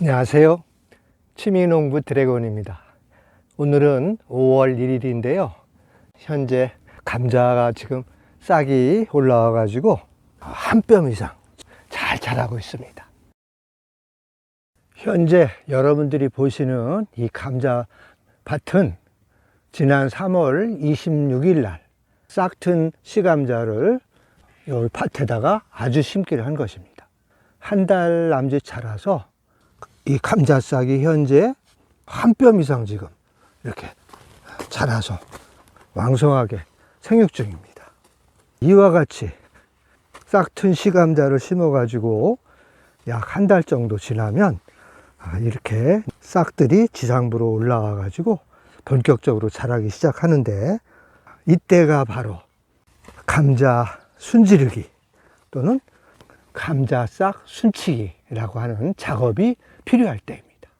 안녕하세요. 취미농부 드래곤입니다. 오늘은 5월 1일인데요. 현재 감자가 지금 싹이 올라와 가지고 한 뼘 이상 잘 자라고 있습니다. 현재 여러분들이 보시는 이 감자 밭은 지난 3월 26일 날 싹튼 시감자를 이 밭에다가 아주 심기를 한 것입니다. 한 달 남짓 자라서 이 감자 싹이 현재 한 뼘 이상 지금 이렇게 자라서 왕성하게 생육 중입니다. 이와 같이 싹튼 시감자를 심어 가지고 약 한 달 정도 지나면 아, 이렇게 싹들이 지상부로 올라와 가지고 본격적으로 자라기 시작하는데 이때가 바로 감자 순지르기 또는 감자 싹 순치기라고 하는 작업이 필요할 때입니다.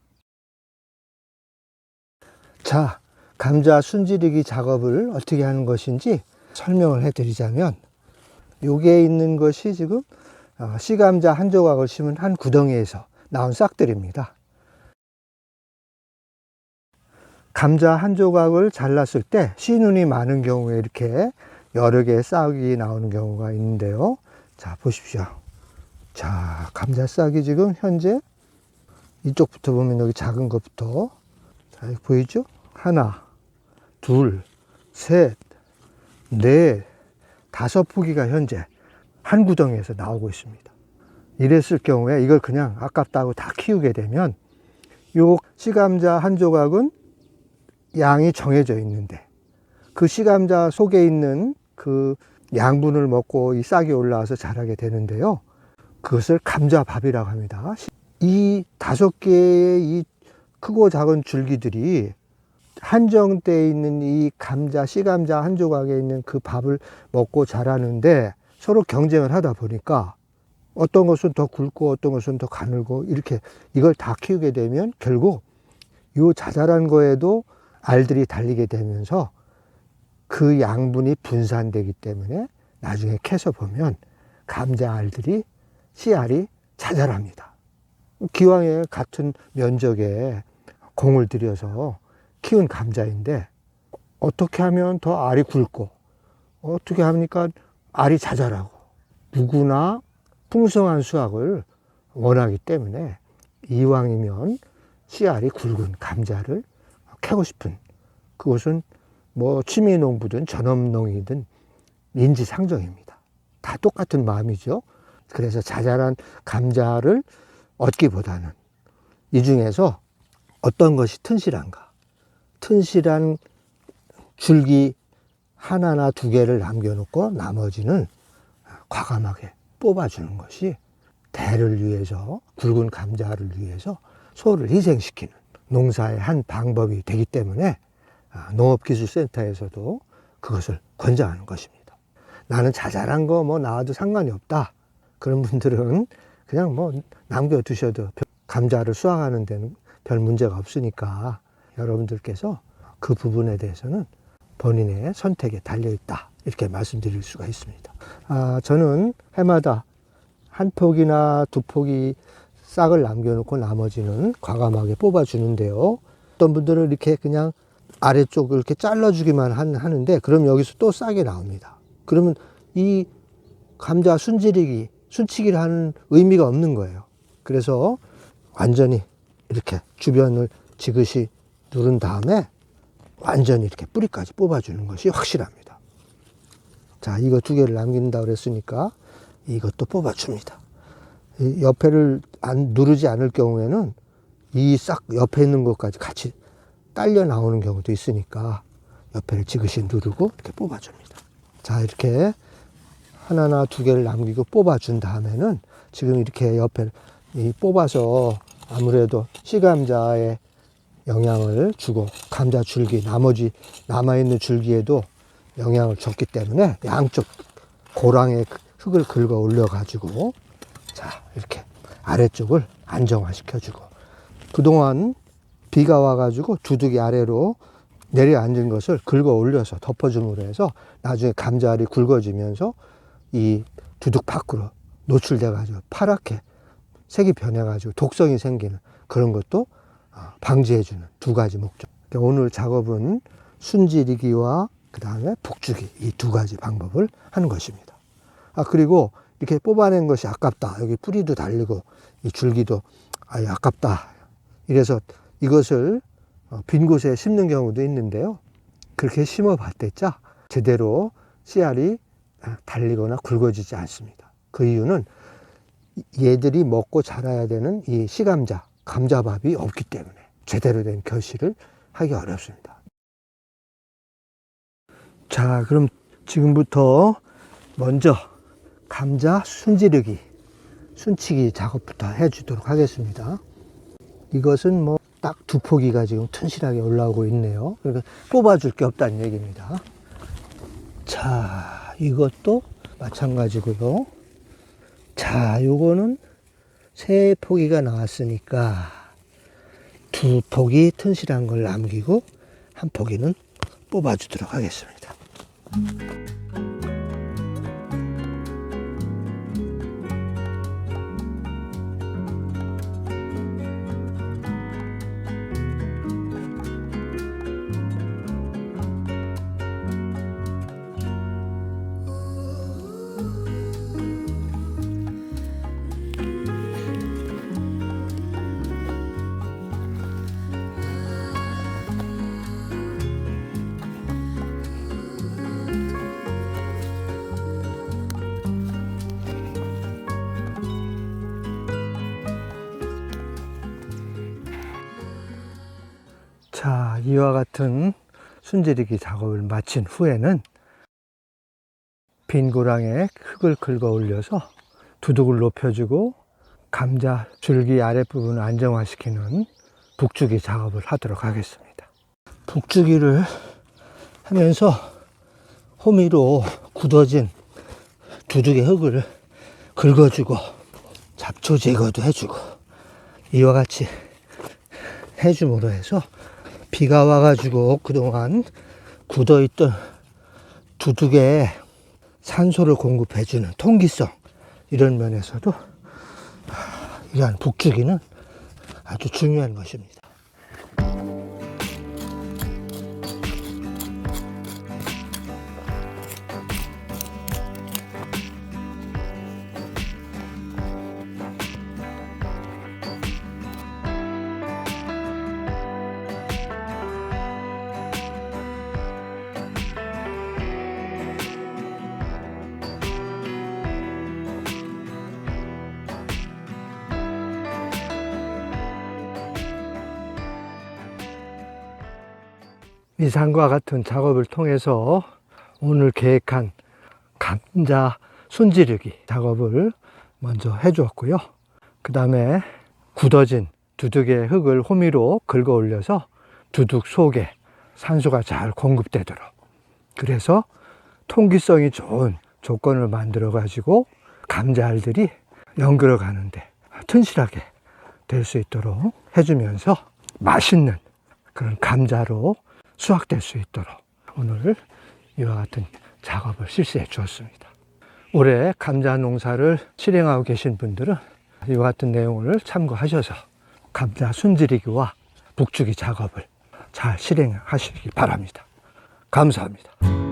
자, 감자 순지르기 작업을 어떻게 하는 것인지 설명을 해 드리자면 여기에 있는 것이 지금 어, 씨감자 한 조각을 심은 한 구덩이에서 나온 싹들입니다. 감자 한 조각을 잘랐을 때 씨눈이 많은 경우에 이렇게 여러 개의 싹이 나오는 경우가 있는데요. 자, 보십시오. 자, 감자 싹이 지금 현재 이쪽부터 보면 여기 작은 것부터 자, 여기 보이죠? 하나, 둘, 셋, 넷, 다섯 포기가 현재 한 구덩이에서 나오고 있습니다. 이랬을 경우에 이걸 그냥 아깝다고 다 키우게 되면 요 씨감자 한 조각은 양이 정해져 있는데 그 씨감자 속에 있는 그 양분을 먹고 이 싹이 올라와서 자라게 되는데요. 그것을 감자밥이라고 합니다. 이 다섯 개의 이 크고 작은 줄기들이 한정되어 있는 이 감자, 씨감자 한 조각에 있는 그 밥을 먹고 자라는데 서로 경쟁을 하다 보니까 어떤 것은 더 굵고 어떤 것은 더 가늘고 이렇게 이걸 다 키우게 되면 결국 요 자잘한 거에도 알들이 달리게 되면서 그 양분이 분산되기 때문에 나중에 캐서 보면 감자 알들이 씨알이 자잘합니다. 기왕에 같은 면적에 공을 들여서 키운 감자인데 어떻게 하면 더 알이 굵고 어떻게 합니까 알이 자잘하고 누구나 풍성한 수확을 원하기 때문에 이왕이면 씨알이 굵은 감자를 캐고 싶은 그것은 뭐 취미 농부든 전업 농이든 인지상정입니다. 다 똑같은 마음이죠. 그래서 자잘한 감자를 얻기보다는 이 중에서 어떤 것이 튼실한가? 튼실한 줄기 하나나 두 개를 남겨놓고 나머지는 과감하게 뽑아주는 것이 대를 위해서 굵은 감자를 위해서 소를 희생시키는 농사의 한 방법이 되기 때문에 아, 농업기술센터에서도 그것을 권장하는 것입니다. 나는 자잘한 거 뭐 나와도 상관이 없다. 그런 분들은 그냥 뭐 남겨두셔도 감자를 수확하는 데는 별 문제가 없으니까 여러분들께서 그 부분에 대해서는 본인의 선택에 달려있다. 이렇게 말씀드릴 수가 있습니다. 아, 저는 해마다 한 폭이나 두 폭이 싹을 남겨놓고 나머지는 과감하게 뽑아주는데요. 어떤 분들은 이렇게 그냥 아래쪽을 이렇게 잘라주기만 하는데 그럼 여기서 또 싹이 나옵니다. 그러면 이 감자 순지리기, 순치기를 하는 의미가 없는 거예요. 그래서 완전히 이렇게 주변을 지그시 누른 다음에 완전히 이렇게 뿌리까지 뽑아주는 것이 확실합니다. 자, 이거 두 개를 남긴다고 그랬으니까 이것도 뽑아줍니다. 이 옆에를 안, 누르지 않을 경우에는 이 싹 옆에 있는 것까지 같이 딸려 나오는 경우도 있으니까 옆에를 지그시 누르고 이렇게 뽑아줍니다. 자, 이렇게 하나나 두 개를 남기고 뽑아준 다음에는 지금 이렇게 옆에 이 뽑아서 아무래도 씨감자에 영향을 주고 감자 줄기 나머지 남아있는 줄기에도 영향을 줬기 때문에 양쪽 고랑에 흙을 긁어 올려 가지고 자 이렇게 아래쪽을 안정화시켜 주고 그동안 비가 와 가지고 두둑이 아래로 내려앉은 것을 긁어 올려서 덮어줌으로 해서 나중에 감자알이 굵어지면서 이 두둑 밖으로 노출돼 가지고 파랗게 색이 변해 가지고 독성이 생기는 그런 것도 어, 방지해주는 두 가지 목적. 그러니까 오늘 작업은 순지리기와 그 다음에 북주기 이 두 가지 방법을 하는 것입니다. 아 그리고 이렇게 뽑아낸 것이 아깝다. 여기 뿌리도 달리고 이 줄기도 아 아깝다. 이래서 이것을 어, 빈 곳에 심는 경우도 있는데요. 그렇게 심어 봤댔자 제대로 씨알이 달리거나 굵어지지 않습니다. 그 이유는 얘들이 먹고 자라야 되는 이 씨감자, 감자밥이 없기 때문에 제대로 된 결실을 하기 어렵습니다. 자, 그럼 지금부터 먼저 감자 순지르기, 순치기 작업부터 해주도록 하겠습니다. 이것은 뭐 딱 두 포기가 지금 튼실하게 올라오고 있네요. 그러니까 뽑아줄 게 없다는 얘기입니다. 자, 이것도 마찬가지고요. 자, 요거는 세 포기가 나왔으니까 두 포기 튼실한 걸 남기고 한 포기는 뽑아주도록 하겠습니다. 자, 이와 같은 순지리기 작업을 마친 후에는 빈 고랑에 흙을 긁어 올려서 두둑을 높여주고 감자 줄기 아랫부분을 안정화시키는 북주기 작업을 하도록 하겠습니다. 북주기를 하면서 호미로 굳어진 두둑의 흙을 긁어주고 잡초 제거도 해주고 이와 같이 해줌으로 해서 비가 와가지고 그동안 굳어있던 두둑에 산소를 공급해주는 통기성 이런 면에서도 하, 이러한 북주기는 아주 중요한 것입니다. 이상과 같은 작업을 통해서 오늘 계획한 감자 순지르기 작업을 먼저 해 주었고요. 그 다음에 굳어진 두둑의 흙을 호미로 긁어 올려서 두둑 속에 산소가 잘 공급되도록 그래서 통기성이 좋은 조건을 만들어 가지고 감자알들이 연결어 가는데 튼실하게 될 수 있도록 해주면서 맛있는 그런 감자로 수확될 수 있도록 오늘 이와 같은 작업을 실시해 주었습니다. 올해 감자 농사를 실행하고 계신 분들은 이와 같은 내용을 참고하셔서 감자 순지리기와 북주기 작업을 잘 실행하시기 바랍니다. 감사합니다.